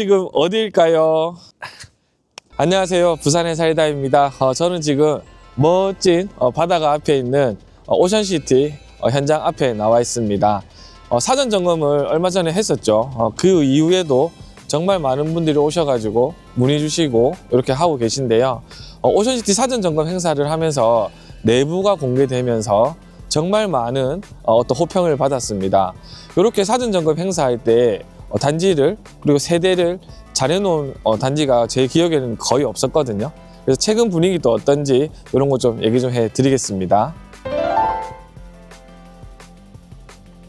지금 어디일까요? 안녕하세요. 부산의 살다입니다. 어, 저는 지금 멋진 어, 바다가 앞에 있는 어, 오션시티 어, 현장 앞에 나와 있습니다. 어, 사전 점검을 얼마 전에 했었죠. 어, 그 이후에도 정말 많은 분들이 오셔가지고 문의 주시고 이렇게 하고 계신데요. 어, 오션시티 사전 점검 행사를 하면서 내부가 공개되면서 정말 많은 어, 어떤 호평을 받았습니다. 이렇게 사전 점검 행사할 때 어, 단지를 그리고 세대를 잘 해놓은 어, 단지가 제 기억에는 거의 없었거든요. 그래서 최근 분위기도 어떤지 이런 거 좀 얘기 좀 해드리겠습니다.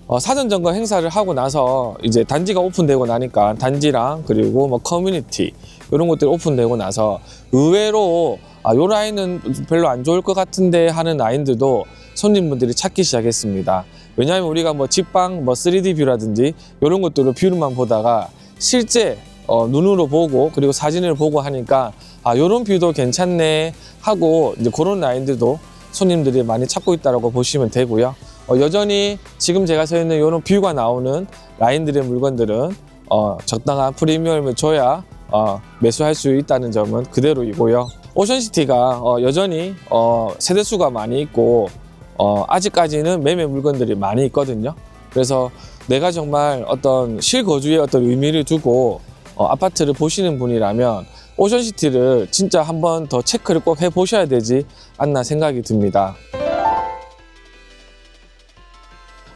어, 사전 점검 행사를 하고 나서 이제 단지가 오픈되고 나니까 단지랑 그리고 뭐 커뮤니티 이런 것들이 오픈되고 나서 의외로 아, 요 라인은 별로 안 좋을 것 같은데 하는 라인들도 손님분들이 찾기 시작했습니다. 왜냐하면 우리가 뭐 집방 뭐 3D 뷰라든지 이런 것들로 뷰만 보다가 실제 어, 눈으로 보고 그리고 사진을 보고 하니까 아 요런 뷰도 괜찮네 하고 이제 그런 라인들도 손님들이 많이 찾고 있다라고 보시면 되고요. 어, 여전히 지금 제가 서 있는 이런 뷰가 나오는 라인들의 물건들은 어, 적당한 프리미엄을 줘야 어, 매수할 수 있다는 점은 그대로이고요. 오션시티가 어, 여전히 어, 세대수가 많이 있고 어, 아직까지는 매매 물건들이 많이 있거든요. 그래서 내가 정말 어떤 실거주에 어떤 의미를 두고 어, 아파트를 보시는 분이라면 오션시티를 진짜 한 번 더 체크를 꼭 해보셔야 되지 않나 생각이 듭니다.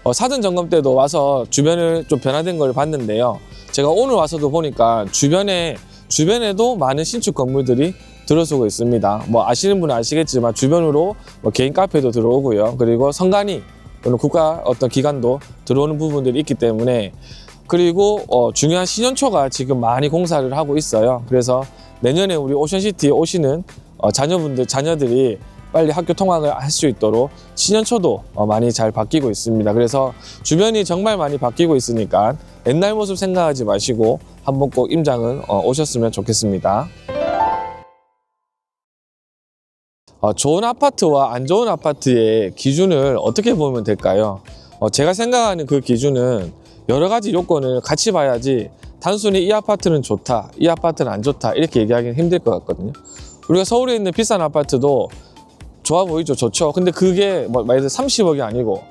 어, 사전 점검 때도 와서 주변을 좀 변화된 걸 봤는데요. 제가 오늘 와서도 보니까 주변에 주변에도 많은 신축 건물들이 들어서고 있습니다. 뭐 아시는 분은 아시겠지만 주변으로 뭐 개인 카페도 들어오고요. 그리고 성간이 또는 국가 어떤 기관도 들어오는 부분들이 있기 때문에 그리고 어, 중요한 신현초가 지금 많이 공사를 하고 있어요. 그래서 내년에 우리 오션시티에 오시는 어, 자녀분들 자녀들이 빨리 학교 통학을 할 수 있도록 신현초도 어, 많이 잘 바뀌고 있습니다. 그래서 주변이 정말 많이 바뀌고 있으니까 옛날 모습 생각하지 마시고 한번 꼭 임장은 어, 오셨으면 좋겠습니다. 좋은 아파트와 안 좋은 아파트의 기준을 어떻게 보면 될까요? 어, 제가 생각하는 그 기준은 여러 가지 요건을 같이 봐야지 단순히 이 아파트는 좋다, 이 아파트는 안 좋다 이렇게 얘기하기는 힘들 것 같거든요. 우리가 서울에 있는 비싼 아파트도 좋아 보이죠, 좋죠. 근데 그게 뭐 만약에 30억이 아니고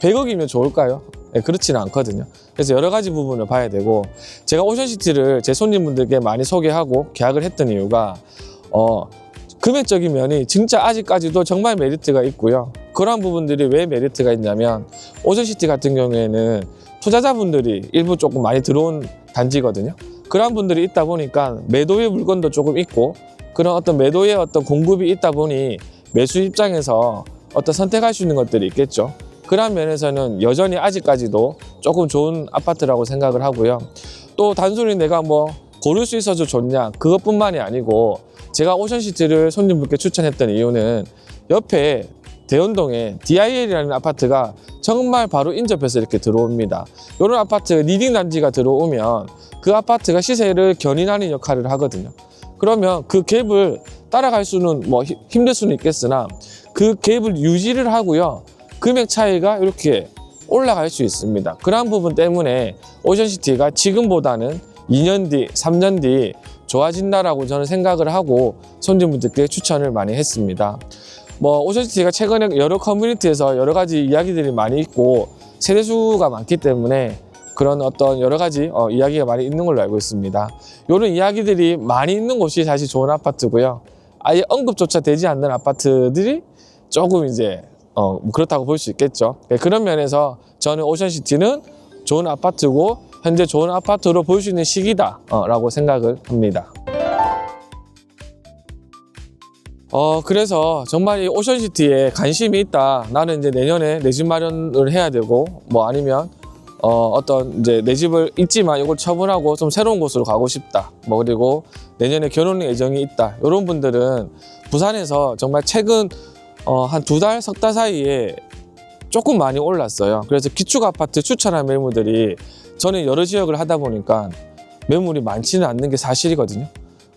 100억이면 좋을까요? 네, 그렇지는 않거든요. 그래서 여러 가지 부분을 봐야 되고 제가 오션시티를 제 손님분들께 많이 소개하고 계약을 했던 이유가 어, 금액적인 면이 진짜 아직까지도 정말 메리트가 있고요. 그러한 부분들이 왜 메리트가 있냐면 오션시티 같은 경우에는 투자자분들이 일부 조금 많이 들어온 단지거든요. 그러한 분들이 있다 보니까 매도의 물건도 조금 있고 그런 어떤 매도의 어떤 공급이 있다 보니 매수 입장에서 어떤 선택할 수 있는 것들이 있겠죠. 그런 면에서는 여전히 아직까지도 조금 좋은 아파트라고 생각을 하고요. 또 단순히 내가 뭐 고를 수 있어서 좋냐 그것뿐만이 아니고 제가 오션시티를 손님분께 추천했던 이유는 옆에 대연동에 DIL이라는 아파트가 정말 바로 인접해서 이렇게 들어옵니다. 이런 아파트 리딩 단지가 들어오면 그 아파트가 시세를 견인하는 역할을 하거든요. 그러면 그 갭을 따라갈 수는 뭐 힘- 힘들 수는 있겠으나 그 갭을 유지를 하고요. 금액 차이가 이렇게 올라갈 수 있습니다. 그러한 부분 때문에 오션시티가 지금보다는 2년 뒤, 3년 뒤 좋아진다라고 저는 생각을 하고 손님분들께 추천을 많이 했습니다. 뭐 오션시티가 최근에 여러 커뮤니티에서 여러 가지 이야기들이 많이 있고 세대수가 많기 때문에 그런 어떤 여러 가지 어, 이야기가 많이 있는 걸로 알고 있습니다. 이런 이야기들이 많이 있는 곳이 사실 좋은 아파트고요. 아예 언급조차 되지 않는 아파트들이 조금 이제 어, 뭐 그렇다고 볼 수 있겠죠. 네, 그런 면에서 저는 오션시티는 좋은 아파트고 현재 좋은 아파트로 볼 수 있는 시기다 라고 생각을 합니다. 어 그래서 정말 이 오션시티에 관심이 있다. 나는 이제 내년에 내 집 마련을 해야 되고 뭐 아니면 어 어떤 이제 내 집을 있지만 이걸 처분하고 좀 새로운 곳으로 가고 싶다. 뭐 그리고 내년에 결혼 예정이 있다. 이런 분들은 부산에서 정말 최근 어 한 두 달 석 달 사이에 조금 많이 올랐어요. 그래서 기축 아파트 추천한 매물들이 저는 여러 지역을 하다 보니까 매물이 많지는 않는 게 사실이거든요.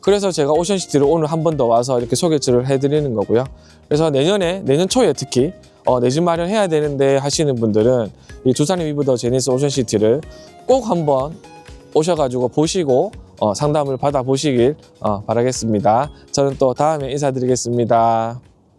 그래서 제가 오션시티를 오늘 한 번 더 와서 이렇게 소개를 해드리는 거고요. 그래서 내년에 내년 초에 특히 어, 내 집 마련해야 되는데 하시는 분들은 이 두산의 위브 더 제니스 오션시티를 꼭 한번 오셔가지고 보시고 어, 상담을 받아보시길 어, 바라겠습니다. 저는 또 다음에 인사드리겠습니다.